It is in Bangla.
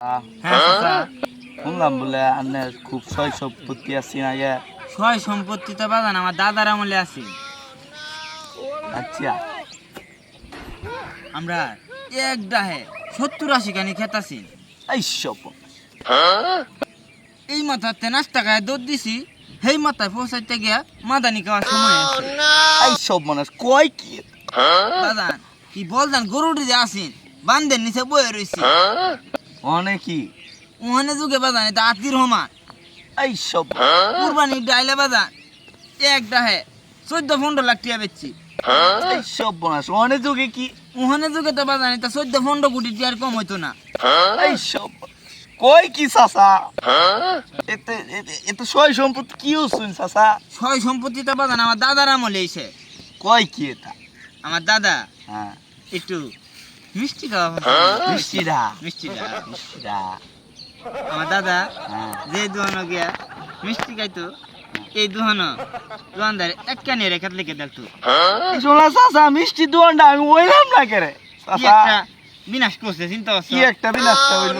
আহ, হ্যাঁ শুনলাম বলে খুব সয় সম্পত্তি আছে না ইয়া? ছয় সম্পত্তি তো বাজান আমার দাদার আমলে আছে। আচ্ছা। আমরা এক ডাহে সত্তর আশি কানি খেতাছি এই সব। এই মাথাতে নাস্তা খায় দুধ দিছি সেই মাথায় পৌঁছাইতে গিয়া মাদানি খাওয়ার সময় আছে। এই সব মানুষ কয় কি? বাজান কি বলদান গরুটি যে আসিন বান্ধের নিচে বয়ে রয়েছি অনেকই ওখানে যুগে বাজান এটা আতির হমান এই সব কুরবানি ডাইলে বাজান এক ডাহে চোদ্দ পনেরো লাখ টিয়া বেচছি। এই সব মানুষ অনেক যুগে কি? ওখানে যুগে তো বাজান এটা চোদ্দ পনেরো কোটি টিয়ার কম হইতো না। এই সব কয় কি চাচা? এতে এতে- সয় সম্পত্তি কি শুন চাচা? ছয় সম্পত্তি তো বাজান আমার দাদার আমলে এসে। কয় কি এটা? আমার দাদা হ্যাঁ। একটু মিষ্টি খাওয়া মিষ্টি দা মিষ্টিটা মিষ্টিরা আমার দাদা হ্যাঁ। যে দুহানো গিয়া মিষ্টি খাইতো এই দুহানো দোহানদার এক রে রেখাত লিখে দেখতো শোনা চাচা মিষ্টি দোহানটা আমি ওইলাম না কেরে। বিনাশ করছে চিন্তা কি একটা বিনাশটা হইল